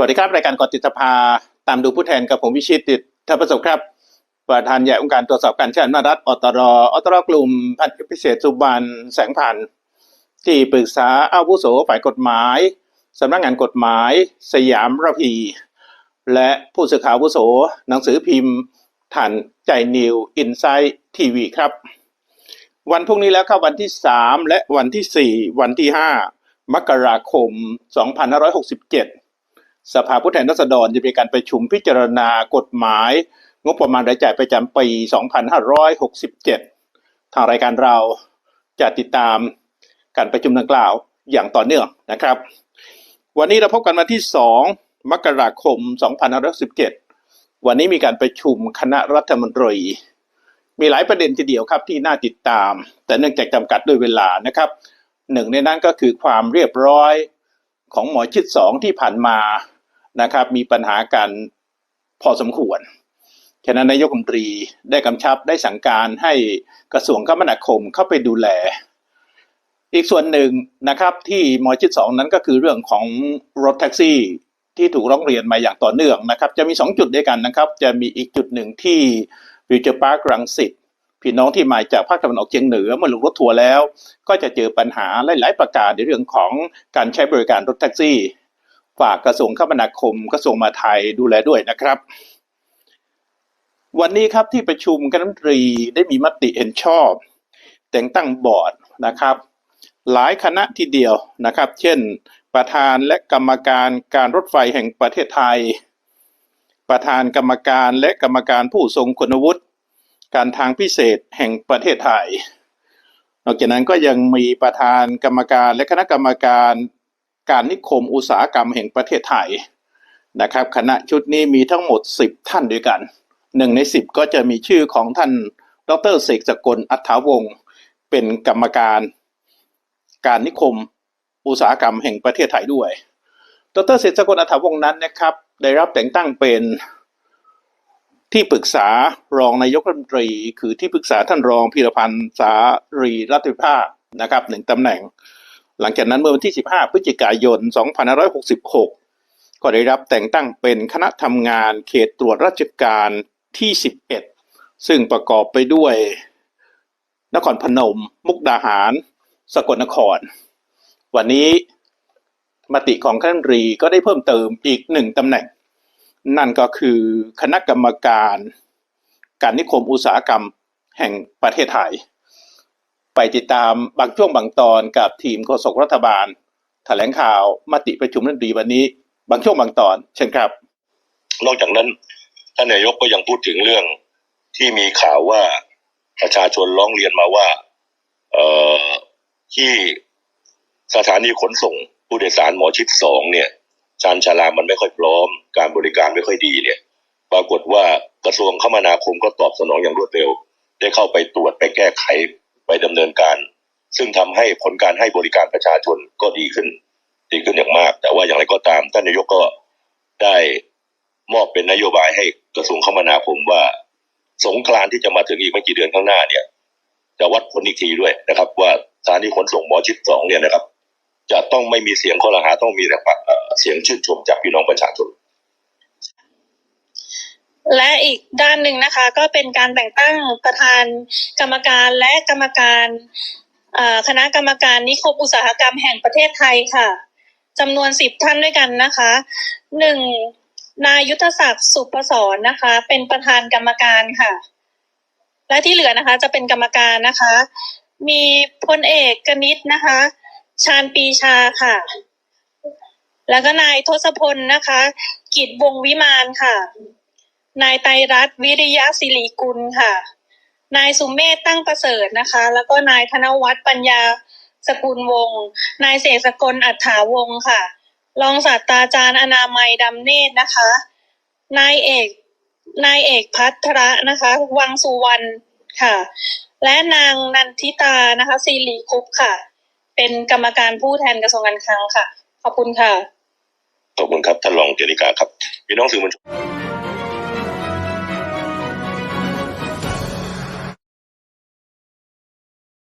สวัสดีครับ รายการกอติดสภาตามดูผู้แทนกับผมวิชิตติดทัประสบครับประธานใหญ่องค์การตรวจสอบการใช้อำนาจรัฐอตรอตรกลุ่มพันธุ์พิเศษสุบันแสงพันธ์ที่ปรึกษาอาวุโสฝ่ายกฎหมายสำนักงานกฎหมายสยามระพี และผู้สื่อข่าวอาวุโส หนังสือพิมพ์ทันใจนิวอินไซต์ทีวีครับ วันพรุ่งนี้แล้วครับวันที่ 3 และวันที่ 4 วันที่ 5 มกราคม 2567 สภาผู้แทนราษฎรจะมีการประชุมพิจารณากฎหมาย งบประมาณรายจ่ายประจำปี 2567 ทางรายการเราจะติดตามการประชุมดังกล่าวอย่างต่อเนื่องนะครับ วันนี้เราพบกันวันที่ 2 มกราคม 2517วันนี้มีการประชุมคณะรัฐมนตรี มีหลายประเด็นทีเดียวครับที่น่าติดตาม แต่เนื่องจากจำกัดด้วยเวลานะครับหนึ่งในนั้นก็คือความเรียบร้อยของหมอชิดสองที่ผ่านมา นะครับ มีปัญหากันพอสมควรฉะนั้นนายกรัฐมนตรีได้กำชับได้สั่งการให้กระทรวงคมนาคมเข้าไปดูแล อีกส่วนหนึ่งนะครับ ที่มอชิดสองนั้นก็คือเรื่องของรถแท็กซี่ที่ถูกร้องเรียนมาอย่างต่อเนื่องนะครับ จะมี 2 จุดด้วยกันนะครับ จะมีอีกจุดหนึ่งที่ฟิวเจอร์พาร์ครังสิตพี่น้องที่มาจากภาคตะวันออกเฉียงเหนือเมื่อลงรถทัวร์แล้ว ก็จะเจอปัญหาหลาย ๆ ประการในเรื่องของการใช้บริการรถแท็กซี่ ฝากกระทรวงคมนาคมกระทรวงมาไทยดูแลด้วยนะครับ วันนี้ครับที่ประชุมคณะรัฐมนตรีได้มีมติเห็นชอบ แต่งตั้งบอร์ดนะครับ หลายคณะทีเดียวนะครับ เช่น ประธานและกรรมการการรถไฟแห่งประเทศไทย ประธานกรรมการและกรรมการผู้ทรงคุณวุฒิการทางพิเศษแห่งประเทศไทยนอกจากนั้นก็ยังมีประธานกรรมการและคณะกรรมการ การนิคมอุตสาหกรรมแห่งประเทศไทยนะครับ คณะชุดนี้มีทั้งหมด 10 ท่านด้วยกันหนึ่งใน 10 ก็จะมีชื่อของท่านดรเสกสกลอัฐาวงศ์เป็นกรรมการการนิคมอุตสาหกรรมแห่งประเทศไทยด้วย ดรเสกสกลอัฐาวงศ์นั้นนะครับ ได้รับแต่งตั้งเป็นที่ปรึกษารองนายกรัฐมนตรี คือที่ปรึกษาท่านรองพีรพันธ์สารีรัตนวิภานะครับหนึ่งตำแหน่ง หลังจากนั้นเมื่อวันที่ 15 พฤศจิกายน 2566 ก็ได้รับแต่งตั้งเป็นคณะทำงานเขตตรวจราชการที่ 11 ซึ่งประกอบไปด้วย นครพนม มุกดาหาร สกลนคร วันนี้มติของคณะรีก็ได้เพิ่มเติมอีกหนึ่งตำแหน่ง นั่นก็คือคณะกรรมการ การนิคมอุตสาหกรรมแห่งประเทศไทย ไปติดตามบางช่วงบางตอนกับทีมโฆษกรัฐบาล แถลงข่าวมติประชุมรัฐมนตรีวันนี้ บางช่วงบางตอน เช่นครับ นอกจากนั้นท่านนายกก็ยังพูดถึงเรื่องที่มีข่าวว่าประชาชนร้องเรียนมาว่า เอ่อที่สถานีขนส่งผู้โดยสารหมอชิดสองเนี่ยชานชาลามันไม่ค่อยพร้อม การบริการไม่ค่อยดีเนี่ย ปรากฏว่ากระทรวงคมนาคมก็ตอบสนองอย่างรวดเร็ว ได้เข้าไปตรวจไปแก้ไข ไปดำเนินการ ซึ่งทำให้ผลการให้บริการประชาชนก็ดีขึ้น ดีขึ้นอย่างมาก แต่ว่าอย่างไรก็ตามท่านนายกก็ได้มอบเป็นนโยบายให้กระทรวงคมนาคมว่า สงกรานที่จะมาถึงอีกไม่กี่เดือนข้างหน้าเนี่ย จะวัดผลอีกทีด้วยนะครับ ว่าสถานีขนส่งหมอชิดสองเนี่ยนะครับ จะต้องไม่มีเสียงข้อรหาต้องมีแต่เสียงชื่นชมจากพี่น้องประชาชน และอีกด้านหนึ่งนะคะ ก็เป็นการแต่งตั้งประธานกรรมการและกรรมการคณะกรรมการนิคมอุตสาหกรรมแห่งประเทศไทยค่ะจำนวนสิบท่านด้วยกันนะคะหนึ่งนายยุทธศักดิ์สุพศรนะคะ เป็นประธานกรรมการค่ะ และที่เหลือนะคะ จะเป็นกรรมการนะคะ มีพลเอกกนิษนะคะ ชาญปีชาค่ะ แล้วก็นายทศพลนะคะ กิจวงวิมานค่ะ นายไตรรัตน์วิริยะศิริกุลค่ะ นายสุเมธตั้งประเสริฐนะคะ แล้วก็นายธนวัฒน์ปัญญาสกุลวงศ์นายเสกสกลอัฏฐาวงศ์ค่ะ รองศาสตราจารย์อนามัยดำเนตรนะคะ นายเอกนายเอกพัทระนะคะ วังสุวรรณค่ะ และนางนันทิตานะคะศิริคุปต์ค่ะ เป็นกรรมการผู้แทนกระทรวงการคลังค่ะ ขอบคุณค่ะ ขอบคุณครับท่านรองเจริกาครับพี่น้องสื่อมวลชน